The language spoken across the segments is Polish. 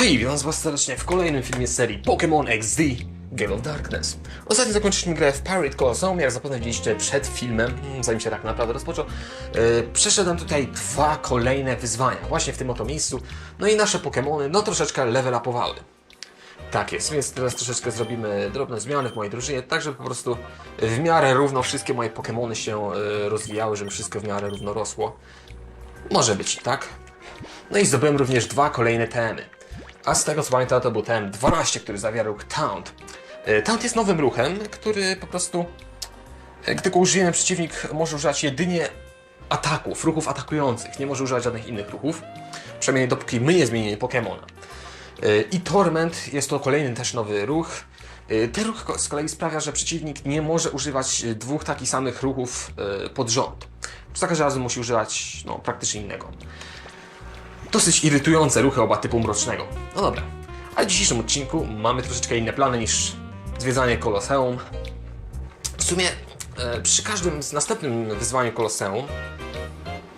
Hej, witam was serdecznie w kolejnym filmie serii Pokémon XD Gale of Darkness. Ostatnio zakończyliśmy grę w Pirate Colosseum, jak zapewne widzieliście przed filmem, mm, zanim się tak naprawdę rozpoczął. Yy, przeszedłem tutaj dwa kolejne wyzwania, właśnie w tym oto miejscu. No i nasze Pokémony, no troszeczkę level upowały. Tak jest, więc teraz troszeczkę zrobimy drobne zmiany w mojej drużynie, tak żeby po prostu w miarę równo wszystkie moje Pokémony się yy, rozwijały, żeby wszystko w miarę równo rosło. Może być, tak? No i zdobyłem również dwa kolejne temy. A z tego co pamiętam to był TM 12, który zawierał Taunt. E, Taunt jest nowym ruchem, który po prostu, e, gdy go użyjemy, przeciwnik może używać jedynie ataków, ruchów atakujących. Nie może używać żadnych innych ruchów. Przynajmniej dopóki my nie zmienimy Pokemona. E, I Torment jest to kolejny też nowy ruch. Ten ruch z kolei sprawia, że przeciwnik nie może używać dwóch takich samych ruchów pod rząd. Za każdym razem musi używać no, praktycznie innego dosyć irytujące ruchy oba typu mrocznego. No dobra, ale w dzisiejszym odcinku mamy troszeczkę inne plany niż zwiedzanie Koloseum. W sumie e, przy każdym następnym wyzwaniu Koloseum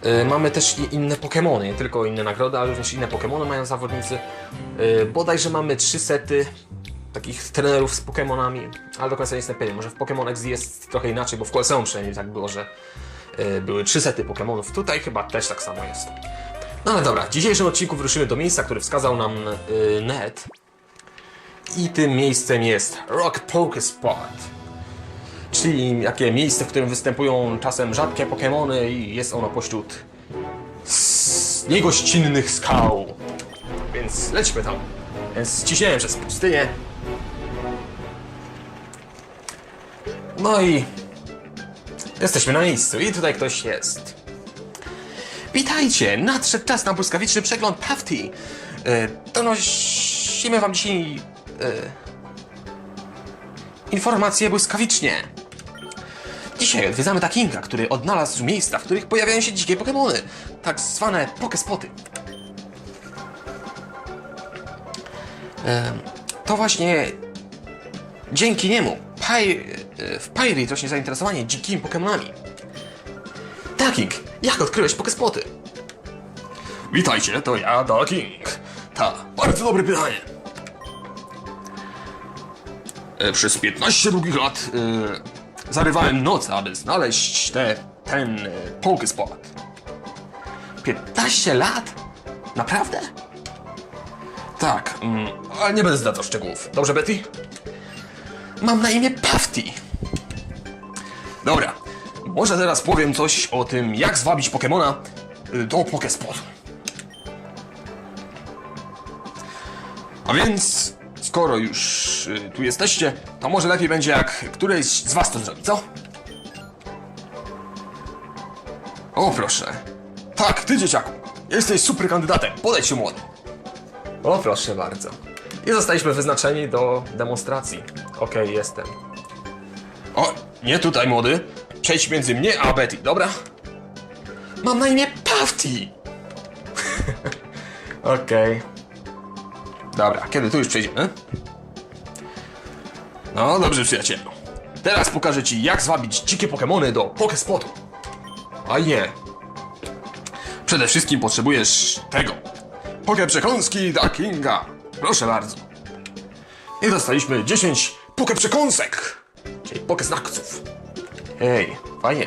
e, mamy też inne Pokémony, nie tylko inne nagrody, ale również inne Pokémony mają zawodnicy. E, bodajże mamy trzy sety takich trenerów z Pokémonami, ale do końca nie jestem pewien. Może w Pokémon X jest trochę inaczej, bo w Koloseum przynajmniej tak było, że były trzy sety Pokémonów. Tutaj chyba też tak samo jest. No ale dobra, w dzisiejszym odcinku wyruszymy do miejsca, które wskazał nam y, Ned. I tym miejscem jest Rock Poke Spot. Czyli takie miejsce, w którym występują czasem rzadkie Pokémony i jest ono pośród niegościnnych skał. Więc lećmy tam. Więc ciśniemy przez pustynię. No i jesteśmy na miejscu i tutaj ktoś jest. Witajcie! Nadszedł czas na błyskawiczny przegląd Pafty. E, donosimy wam dzisiaj e, informacje błyskawicznie. Dzisiaj odwiedzamy Takinga, który odnalazł miejsca, w których pojawiają się dzikie Pokémony, tak zwane Pokespoty. E, to właśnie dzięki niemu Py, e, w Pyrie rośnie zainteresowanie dzikimi Pokémonami. Taking, jak odkryłeś Pokespoty? Witajcie, to ja, King. Ta, bardzo dobre pytanie. E, Przez 15 długich lat e, zarywałem noce, aby znaleźć te, ten e, Pokespot. 15 lat? Naprawdę? Tak, mm, ale nie będę zdradzał szczegółów. Dobrze, Betty? Mam na imię Pafty. Dobra, może teraz powiem coś o tym, jak zwabić Pokemona y, do Pokespotu. A więc, skoro już y, tu jesteście, to może lepiej będzie jak któryś z was to zrobi, co? O proszę. Tak, ty dzieciaku. Jesteś super kandydatem, podejdź się młody. O, proszę bardzo. I zostaliśmy wyznaczeni do demonstracji. Okej, jestem. O, nie tutaj, młody. Przejdź między mnie a Betty, dobra? Mam na imię Pafty. Okej. Dobra, kiedy tu już przejdziemy? No, dobrze, przyjacielu. Teraz pokażę ci, jak zwabić dzikie Pokemony do Pokespotu. A nie. Przede wszystkim potrzebujesz tego. Poke przekąski dla Kinga. Proszę bardzo. I dostaliśmy 10 poke przekąsek. Czyli poke snackców. Hej, fajnie.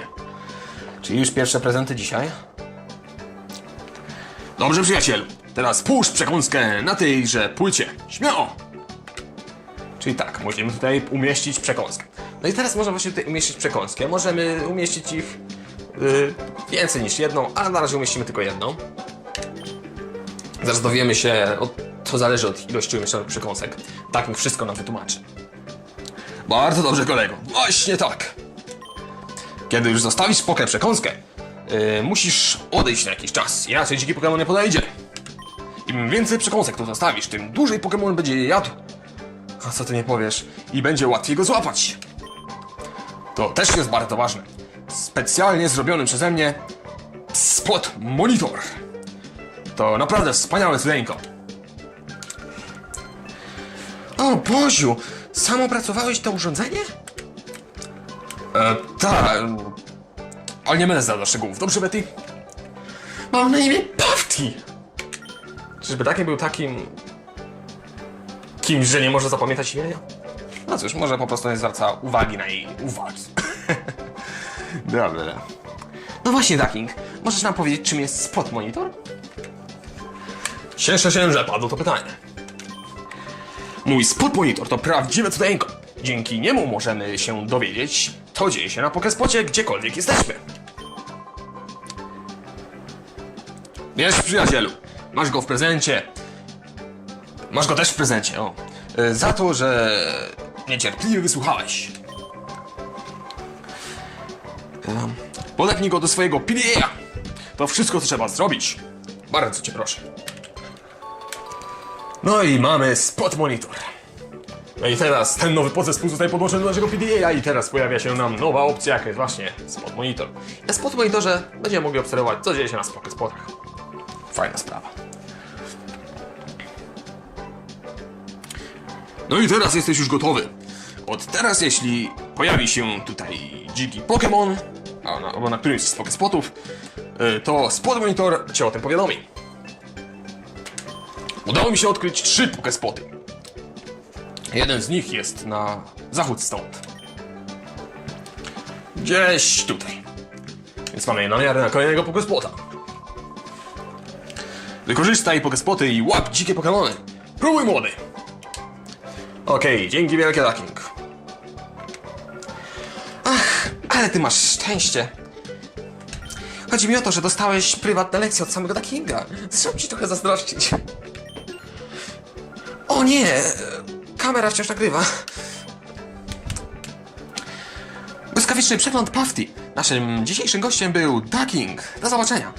Czyli już pierwsze prezenty dzisiaj? Dobrze, przyjacielu. Teraz puść przekąskę na tejże płycie. Śmiało! Czyli tak, musimy tutaj umieścić przekąskę. No i teraz możemy właśnie tutaj umieścić przekąskę. Możemy umieścić ich yy, więcej niż jedną, ale na razie umieścimy tylko jedną. Zaraz dowiemy się, to zależy od ilości umieszczonych przekąsek. Tak mi wszystko nam wytłumaczy. Bardzo dobrze, kolego. Właśnie tak. Kiedy już zostawisz pokę przekąskę, yy, musisz odejść na jakiś czas, inaczej dziki Pokémon nie podejdzie. Im więcej przekąsek tu zostawisz, tym dłużej Pokémon będzie je jadł. A co ty nie powiesz? I będzie łatwiej go złapać. To też jest bardzo ważne. Specjalnie zrobiony przeze mnie spot monitor. To naprawdę wspaniałe cudeńko. O, Boziu! Sam opracowałeś to urządzenie? E, tak. Ale nie będę zdał do szczegółów. Dobrze, Betty? Mam na imię Pafty! Czyżby taki był takim... kimś, że nie może zapamiętać imienia? No cóż, może po prostu nie zwraca uwagi na jej uwagi. Dobra. No właśnie, Ducking, możesz nam powiedzieć, czym jest spot monitor? Cieszę się, że padło to pytanie. Mój spot monitor to prawdziwe cudeńko. Dzięki niemu możemy się dowiedzieć, co dzieje się na Pokespocie, gdziekolwiek jesteśmy. Wiesz, przyjacielu, masz go w prezencie. Masz go też w prezencie, o. Y, Za to, że niecierpliwie wysłuchałeś. Ym, Podepnij go do swojego PDA. To wszystko, co trzeba zrobić. Bardzo cię proszę. No i mamy spot monitor. No i teraz ten nowy podzespół zostaje podłączony do naszego PDA i teraz pojawia się nam nowa opcja, jaka jest właśnie spot monitor. Na spot monitorze będziemy mogli obserwować, co dzieje się na spotach. Fajna sprawa. No i teraz jesteś już gotowy. Od teraz, jeśli pojawi się tutaj dziki Pokémon, albo na którymś z Pokespotów, y, to Spot Monitor cię o tym powiadomi. Udało mi się odkryć trzy Pokespoty. Jeden z nich jest na zachód stąd. Gdzieś tutaj. Więc mamy namiary na kolejnego Pokespota. Wykorzystaj Pokespoty i łap dzikie Pokemony. Próbuj młody! Okej, dzięki wielkie Ducking. Ach, ale ty masz szczęście. Chodzi mi o to, że dostałeś prywatne lekcje od samego Duckinga. Trzeba ci trochę zazdrościć. O nie! Kamera wciąż nagrywa. Błyskawiczny przegląd Pafty. Naszym dzisiejszym gościem był Ducking. Do zobaczenia.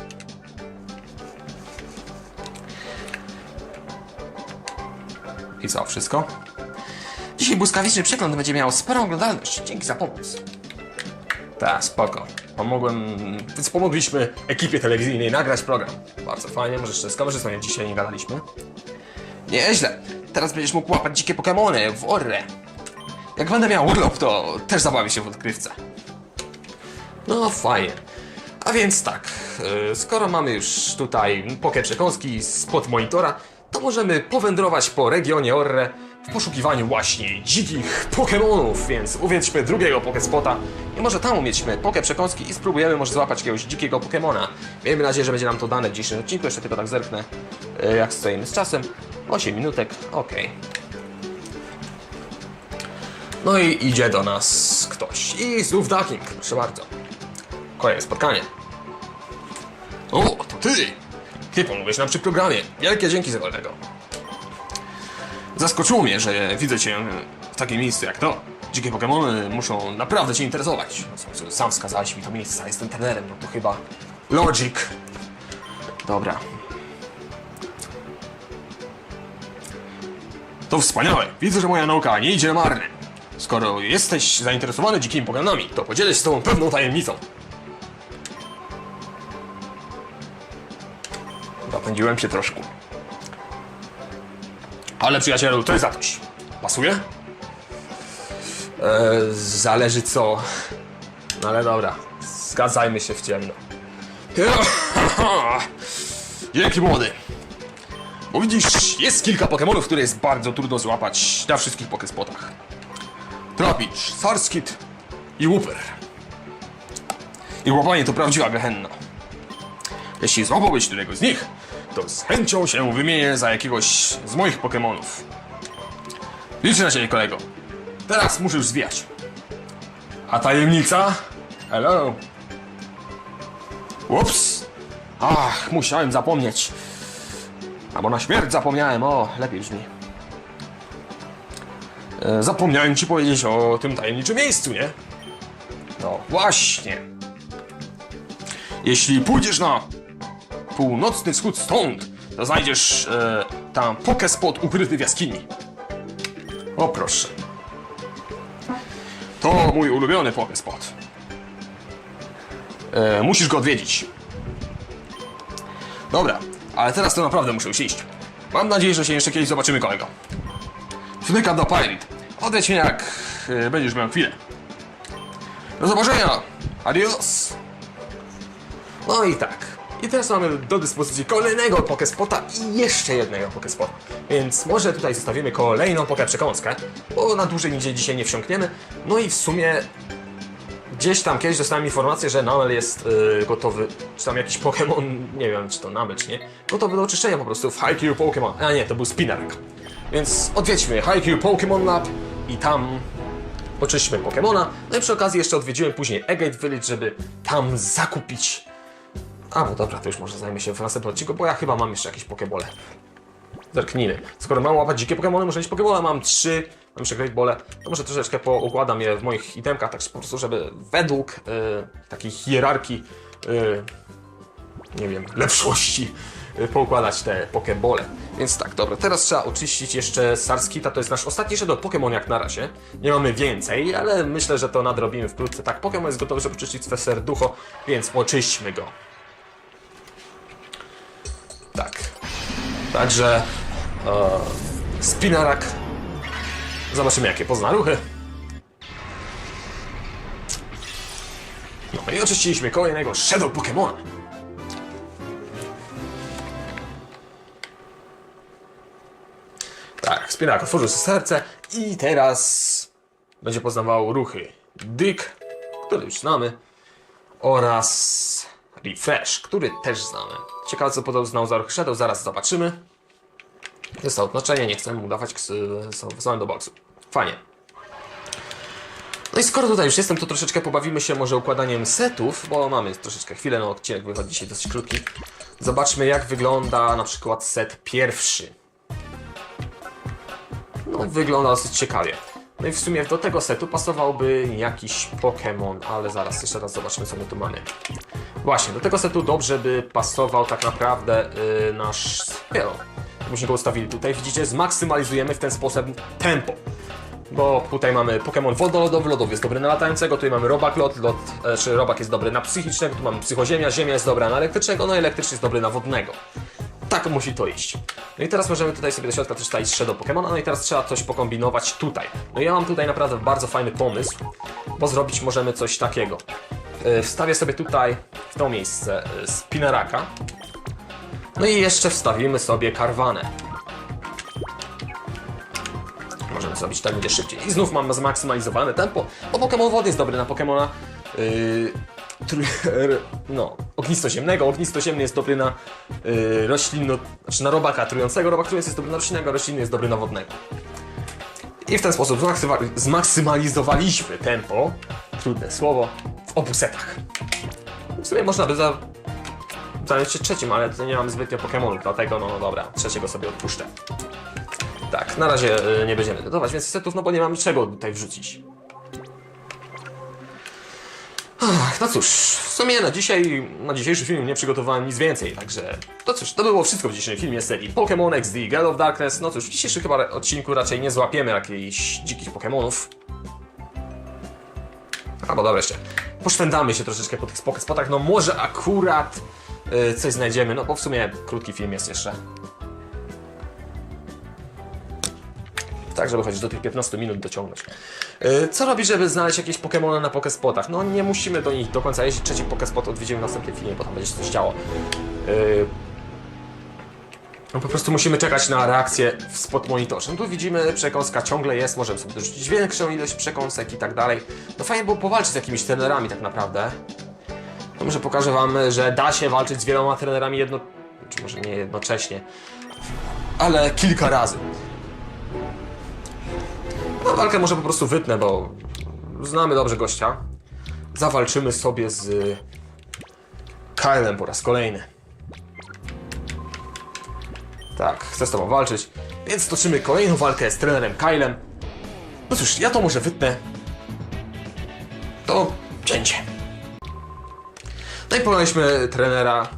I co, wszystko? Dzisiaj błyskawiczny przegląd będzie miał sporą oglądalność. Dzięki za pomoc. Tak, spoko. Pomogłem, więc pomogliśmy ekipie telewizyjnej nagrać program. Bardzo fajnie, może jeszcze z kamerzystą dzisiaj nie gadaliśmy. Nieźle. Teraz będziesz mógł łapać dzikie Pokemony w Orre. Jak będę miał urlop, to też zabawię się w odkrywce. No fajnie. A więc tak, yy, skoro mamy już tutaj pokę przekąski spod monitora, to możemy powędrować po regionie Orre w poszukiwaniu właśnie dzikich Pokemonów, więc uwiedźmy drugiego Pokespota i może tam umiećmy pokę przekąski i spróbujemy może złapać jakiegoś dzikiego Pokemona. Miejmy nadzieję, że będzie nam to dane w dzisiejszym odcinku, jeszcze tylko tak zerknę, yy, jak stoimy z czasem. 8 minutek, okej. No i idzie do nas ktoś. I znów Ducking, proszę bardzo. Kolejne spotkanie. O, to ty! Ty pomogłeś nam przy programie. Wielkie dzięki za tego. Zaskoczyło mnie, że widzę cię w takim miejscu jak to. Dzikie Pokémony muszą naprawdę cię interesować. Sam wskazałeś mi to miejsce, a jestem trenerem, no to chyba... Logic. Dobra. To wspaniałe. Widzę, że moja nauka nie idzie marnie. Skoro jesteś zainteresowany dzikimi Pokémonami, to podzielę się z tobą pewną tajemnicą. Zapędziłem się troszkę. Ale przyjacielu, to jest za coś. Pasuje? Eee, zależy co. No ale dobra, zgadzajmy się w ciemno. Dzięki młody. Bo widzisz, jest kilka Pokemonów, które jest bardzo trudno złapać na wszystkich Pokespotach. Trapicz, Sarskit i Wooper. Ich łapanie to prawdziwa gehenna. Jeśli złapałbyś któregoś z nich, to z chęcią się wymienię za jakiegoś z moich Pokemonów. Liczę na ciebie, kolego. Teraz muszę już zwijać. A tajemnica? Hello. Ups. Ach, musiałem zapomnieć. Albo na śmierć zapomniałem, o, lepiej brzmi. E, zapomniałem ci powiedzieć o tym tajemniczym miejscu, nie? No właśnie. Jeśli pójdziesz na północny wschód stąd, to znajdziesz e, tam Pokespot ukryty w jaskini. O proszę. To mój ulubiony Pokespot. E, musisz go odwiedzić. Dobra, ale teraz to naprawdę muszę już iść. Mam nadzieję, że się jeszcze kiedyś zobaczymy, kolego. Zmykam do Pirate. Odejdź mnie jak e, będziesz miał chwilę. Do zobaczenia! Adios! No i tak. I teraz mamy do dyspozycji kolejnego Pokespota i jeszcze jednego Pokespota. Więc może tutaj zostawimy kolejną Poke przekąskę, bo na dłużej nigdzie dzisiaj nie wsiąkniemy. No i w sumie gdzieś tam kiedyś dostałem informację, że Namel jest y, gotowy, czy tam jakiś Pokémon, nie wiem czy to Namel czy nie, gotowy do oczyszczenia po prostu w Haikyuu Pokémon. A nie, to był Spinarak. Więc odwiedźmy Haikyuu Pokémon Lab i tam oczyśćmy Pokémona. No i przy okazji jeszcze odwiedziłem później Egate Village, żeby tam zakupić... A, no dobra, to już może zajmę się w następnym odcinku, bo ja chyba mam jeszcze jakieś Pokebole. Zerknijmy. Skoro mam łapać dzikie Pokémony, muszę mieć Pokebola, mam trzy, mam jeszcze Great Bole, to może troszeczkę poukładam je w moich itemkach, tak po prostu, żeby według y, takiej hierarchii, y, nie wiem, lepszości y, poukładać te Pokebole. Więc tak, dobra, teraz trzeba oczyścić jeszcze Sarskita, to jest nasz ostatni Shadow Pokémon jak na razie. Nie mamy więcej, ale myślę, że to nadrobimy wkrótce. Tak, Pokémon jest gotowy, żeby oczyścić swe serducho, więc oczyśćmy go. Tak. Także e, Spinarak. Zobaczymy jakie pozna ruchy. No i oczyściliśmy kolejnego Shadow Pokemona. Tak, Spinarak otworzył sobie serce i teraz będzie poznawał ruchy Dick, który już znamy, oraz Refresh, który też znamy. Ciekawe co podał znał za Shadow, zaraz zobaczymy. Jest to odznaczenie, nie chcę mu dawać wysłałem do boksu. Fajnie. No i skoro tutaj już jestem, to troszeczkę pobawimy się może układaniem setów, bo mamy troszeczkę chwilę, no odcinek wychodzi dzisiaj dosyć krótki. Zobaczmy jak wygląda na przykład set pierwszy. No wygląda dosyć ciekawie. No i w sumie do tego setu pasowałby jakiś Pokémon, ale zaraz jeszcze raz zobaczmy co my tu mamy. Właśnie, do tego setu dobrze by pasował tak naprawdę yy, nasz Spiro. Byśmy go ustawili tutaj, widzicie, zmaksymalizujemy w ten sposób tempo. Bo tutaj mamy Pokémon wodolodowy, lodowy jest dobry na latającego, tutaj mamy robak lot, lot e, czy robak jest dobry na psychicznego, tu mamy psychoziemia, ziemia jest dobra na elektrycznego, no i elektryczny jest dobry na wodnego. Tak musi to iść. No i teraz możemy tutaj sobie do środka też stać Shadow Pokémona, no i teraz trzeba coś pokombinować tutaj. No ja mam tutaj naprawdę bardzo fajny pomysł, bo zrobić możemy coś takiego. Yy, Wstawię sobie tutaj, w to miejsce, yy, Spinaraka. No i jeszcze wstawimy sobie Karwanę. Możemy zrobić tak, będzie szybciej. I znów mam zmaksymalizowane tempo, bo Pokémon wody jest dobry na Pokémona yy, no, ognistoziemnego. Ognistoziemny jest dobry na yy, roślinno, znaczy na robaka trującego. Robak trujący jest dobry na roślinnego, roślinny jest dobry na wodnego. I w ten sposób zmaksyma- zmaksymalizowaliśmy tempo, trudne słowo, w obu setach. W sumie można by za... zająć się trzecim, ale to nie mam zbytnio Pokémonów, dlatego no dobra, trzeciego sobie odpuszczę. Tak, na razie y, nie będziemy dodawać więcej setów, no bo nie mam niczego tutaj wrzucić. Ach, no cóż, w sumie na dzisiaj, na dzisiejszy film nie przygotowałem nic więcej, także to cóż, to było wszystko w dzisiejszym filmie serii Pokémon XD Gale of Darkness. No cóż, w dzisiejszym chyba odcinku raczej nie złapiemy jakichś dzikich Pokémonów. Albo dobra jeszcze, poszwędamy się troszeczkę po tych spotach, no może akurat y, coś znajdziemy, no bo w sumie krótki film jest jeszcze. Tak, żeby chodzić do tych 15 minut dociągnąć. Yy, Co robić, żeby znaleźć jakieś Pokémony na Pokespotach? No nie musimy do nich do końca jeździć. Trzeci Pokespot odwiedzimy w następnym filmie, bo tam będzie się coś działo. Yy, No po prostu musimy czekać na reakcję w spot monitorze. No tu widzimy, przekąska ciągle jest, możemy sobie dorzucić większą ilość przekąsek i tak dalej. No fajnie było powalczyć z jakimiś trenerami tak naprawdę. No może pokażę wam, że da się walczyć z wieloma trenerami jedno... czy może nie jednocześnie, ale kilka razy. No walkę może po prostu wytnę, bo znamy dobrze gościa. Zawalczymy sobie z Kylem po raz kolejny. Tak, chcę z tobą walczyć, więc toczymy kolejną walkę z trenerem Kylem. No cóż, ja to może wytnę. To cięcie. No i pokonaliśmy trenera,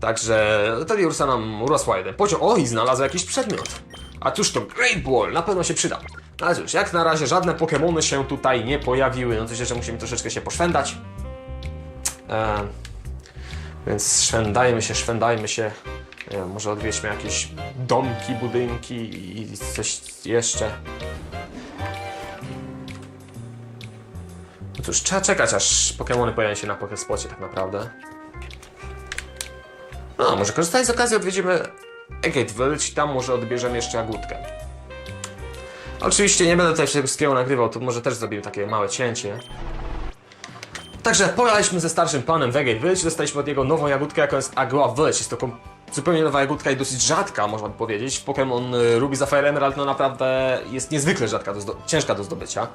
także Teliursa nam urosła jeden poziom. O, i znalazł jakiś przedmiot. A cóż to Great Ball, na pewno się przyda. Ale cóż, jak na razie żadne Pokémony się tutaj nie pojawiły, no to jeszcze musimy troszeczkę się poszwędać. E, więc szwendajmy się, szwendajmy się. Wiem, może odwiedźmy jakieś domki, budynki i coś jeszcze. No cóż, trzeba czekać, aż Pokémony pojawią się na Pokéspocie tak naprawdę. No, może korzystając z okazji odwiedzimy Agate Village tam może odbierzemy jeszcze jagódkę. Oczywiście nie będę tutaj wszystkiego nagrywał, tu może też zrobimy takie małe cięcie. Także pojechaliśmy ze starszym panem w Agate Village, dostaliśmy od niego nową jagódkę, jaką jest Agua Village. Jest to zupełnie nowa jagódka i dosyć rzadka, można by powiedzieć. Pokémon y, Ruby Sapphire Emerald no naprawdę jest niezwykle rzadka, do ciężka do zdobycia.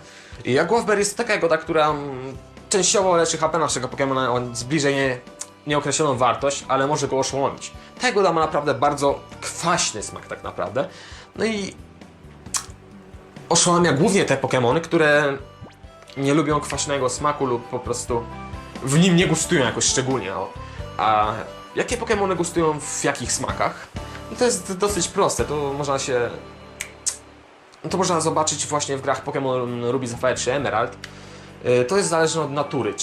I Agua Berry jest taka jagoda, która mm, częściowo leczy HP naszego Pokémona o zbliżej nie, nieokreśloną wartość, ale może go oszołomić. Ta jagoda ma naprawdę bardzo kwaśny smak tak naprawdę. No i oszałamia głównie te Pokémony, które nie lubią kwaśnego smaku lub po prostu w nim nie gustują jakoś szczególnie. O. A jakie Pokémony gustują w jakich smakach? No to jest dosyć proste, to można się... To można zobaczyć właśnie w grach Pokémon Ruby Sapphire czy Emerald. Y, To jest zależne od natury.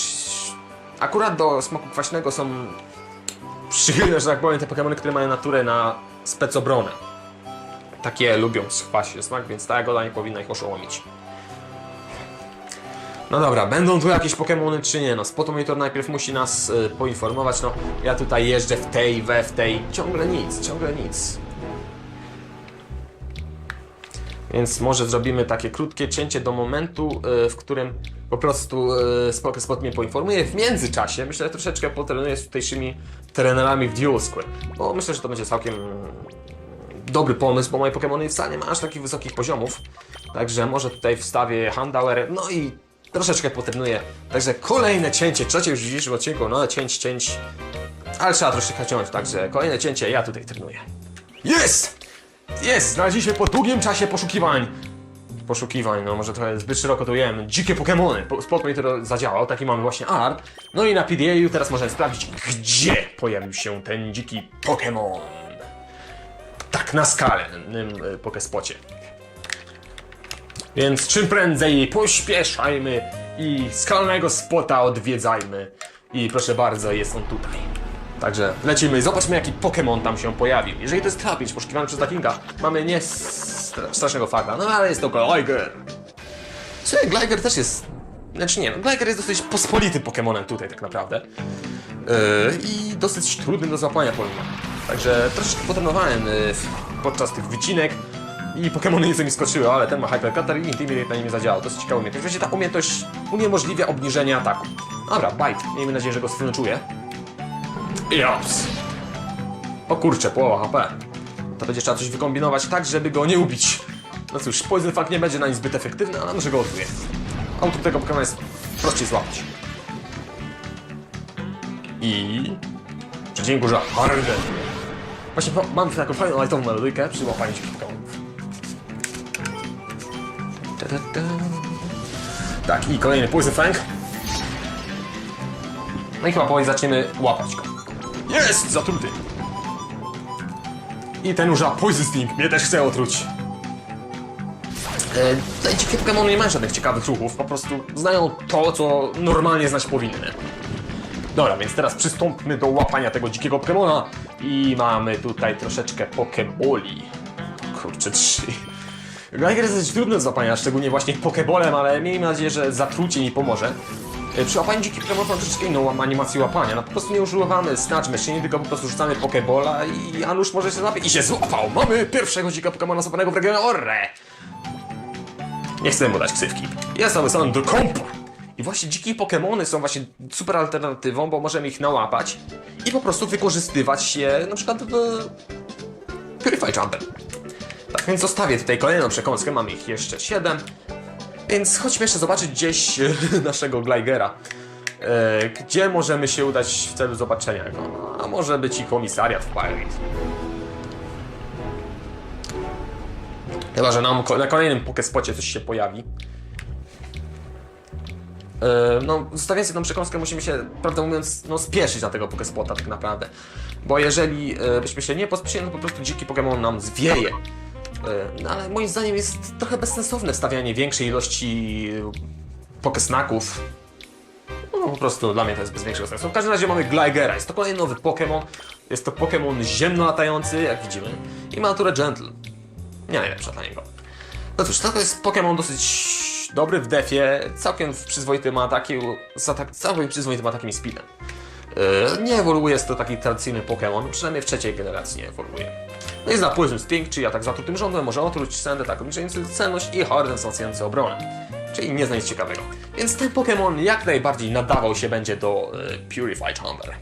Akurat do smaku kwaśnego są że tak powiem, te Pokémony, które mają naturę na specobronę. Takie lubią kwaśny smak, więc ta jagoda nie powinna ich oszołomić. No dobra, będą tu jakieś Pokémony czy nie? No Spotomonitor najpierw musi nas y, poinformować, no ja tutaj jeżdżę w tej, we w tej, ciągle nic, ciągle nic. Więc może zrobimy takie krótkie cięcie do momentu, y, w którym po prostu y, Spot, Spot mnie poinformuje. W międzyczasie myślę, że troszeczkę potrenuję z tutejszymi trenerami w Dual Square, bo myślę, że to będzie całkiem dobry pomysł, bo moje Pokémony wcale nie ma aż takich wysokich poziomów. Także może tutaj wstawię Handauer, no i troszeczkę potrenuję. Także kolejne cięcie, trzecie już w dzisiejszym odcinku, no cięć, cięć. Ale trzeba troszeczkę ciąć, także kolejne cięcie, ja tutaj trenuję. Jest! Jest! Znaleźliśmy po długim czasie poszukiwań. Poszukiwań, no może trochę zbyt szeroko to jem. Dzikie Pokémony. Po- Spot Monitor zadziałał, taki mamy właśnie art. No i na PDA teraz możemy sprawdzić, gdzie pojawił się ten dziki Pokémon. Na skalnym y, Pokespocie. Więc czym prędzej pośpieszajmy i skalnego spota odwiedzajmy. I proszę bardzo, jest on tutaj. Także lecimy zobaczmy jaki Pokémon tam się pojawił. Jeżeli to jest Trapinch poszukiwany przez Dakinga, mamy nie stra- strasznego farta, no ale jest to Gliger. Czy Gliger też jest... Znaczy nie, no Gliger jest dosyć pospolitym Pokémonem tutaj tak naprawdę. Yy, I dosyć trudnym do złapania pomimo. Także troszeczkę potrenowałem yy, podczas tych wycinek i Pokémony nieco mi skoczyły, ale ten ma Hyper Cutter i Intimidate na nim zadziałał. Dosyć ciekawa umiejętność. Właściwie ta umiejętność uniemożliwia obniżenie ataku. Dobra, Bite. Miejmy nadzieję, że go sfręczuje. Jops. O kurczę, połowa HP. To będzie trzeba coś wykombinować tak, żeby go nie ubić. No cóż, Poison nie będzie na nim zbyt efektywny, ale może go odruje. Autor tego Pokemona jest prościej złapać. I... Dzień górze, Harden. Właśnie ma- mam taką fajną lightową melodyjkę przy łapaniu. Ta-da-da. Tak, i kolejny Poison Fang. No i chyba powoli zaczniemy łapać go. Jest! Zatruty! I ten używa Poison Sting, mnie też chce otruć. Te dzikie Pokémony nie mają żadnych ciekawych ruchów, po prostu znają to, co normalnie znać powinny. Dobra, więc teraz przystąpmy do łapania tego dzikiego Pokémona i mamy tutaj troszeczkę Pokeboli. Kurczę, trzy. Geiger jest dość trudny do złapania, szczególnie właśnie Pokebolem, ale miejmy nadzieję, że zatrucie mi pomoże. E, Przy łapaniu dzikich Pokémonów mam troszeczkę inną animację łapania. No po prostu nie używamy Snatch Machine, tylko po prostu rzucamy Pokebola i Anusz może się złapie i się złapał! Mamy pierwszego dzika Pokémona złapanego w regionie Orre! Nie chcę mu dać ksywki. Jest nowy salon do kompa. I właśnie dzikie Pokémony są właśnie super alternatywą, bo możemy ich nałapać i po prostu wykorzystywać je na przykład w Purify Jumper. Tak więc zostawię tutaj kolejną przekąskę, mamy ich jeszcze 7. Więc chodźmy jeszcze zobaczyć gdzieś naszego Gleigera. E, gdzie możemy się udać w celu zobaczenia go? A może być i komisariat w Pirate. Chyba, że nam na kolejnym Pokespocie coś się pojawi. E, No, zostawiając jedną przekąskę, musimy się, prawdę mówiąc, no, spieszyć na tego Pokespota tak naprawdę. Bo jeżeli e, byśmy się nie pospieszyli, no po prostu dziki Pokémon nam zwieje. E, No, ale moim zdaniem jest trochę bezsensowne stawianie większej ilości Pokesnaków. No po prostu dla mnie to jest bez większego sensu. W każdym razie mamy Gleigera, jest to kolejny nowy Pokémon. Jest to Pokémon ziemno latający, jak widzimy. I ma naturę Gentle. Nie najlepsza dla niego. No cóż, to jest Pokémon dosyć dobry w defie, całkiem przyzwoitym atakiem, z atak, całkiem przyzwoitym atakiem i speedem. Yy, nie ewoluuje, jest to taki tradycyjny Pokémon, przynajmniej w trzeciej generacji nie ewoluuje. No i zna Poison Sting, czyli atak zatrutym rządem, może otruć Sand, atak obniżający celność i Harden wzmacniający obronę. Czyli nie nic ciekawego. Więc ten Pokémon jak najbardziej nadawał się będzie do yy, Purify Chamber.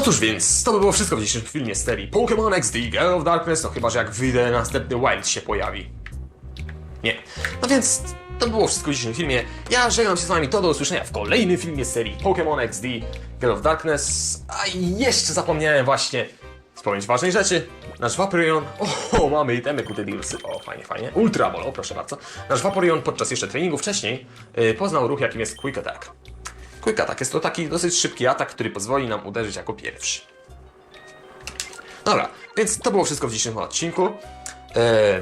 No cóż więc, to by było wszystko w dzisiejszym filmie z serii Pokémon XD Girl of Darkness, no chyba, że jak wyjdę następny Wild się pojawi. Nie. No więc, to było wszystko w dzisiejszym filmie. Ja żegnam się z wami, to do usłyszenia w kolejnym filmie z serii Pokémon XD Girl of Darkness. A jeszcze zapomniałem właśnie wspomnieć ważnej rzeczy. Nasz Vaporeon, o, mamy itemy Kute Dealsy, o fajnie, fajnie. Ultra Ball, o proszę bardzo. Nasz Vaporeon podczas jeszcze treningu wcześniej yy, poznał ruch jakim jest Quick Attack. Quick Attack jest to taki dosyć szybki atak, który pozwoli nam uderzyć jako pierwszy. Dobra, więc to było wszystko w dzisiejszym odcinku. E,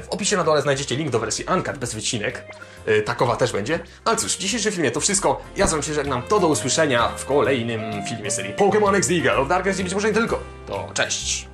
W opisie na dole znajdziecie link do wersji Uncut bez wycinek. E, Takowa też będzie. Ale cóż, w dzisiejszym filmie to wszystko. Ja z wami się żegnam. To do usłyszenia w kolejnym filmie serii Pokémon XD Girl of Darkness i być może nie tylko. To cześć!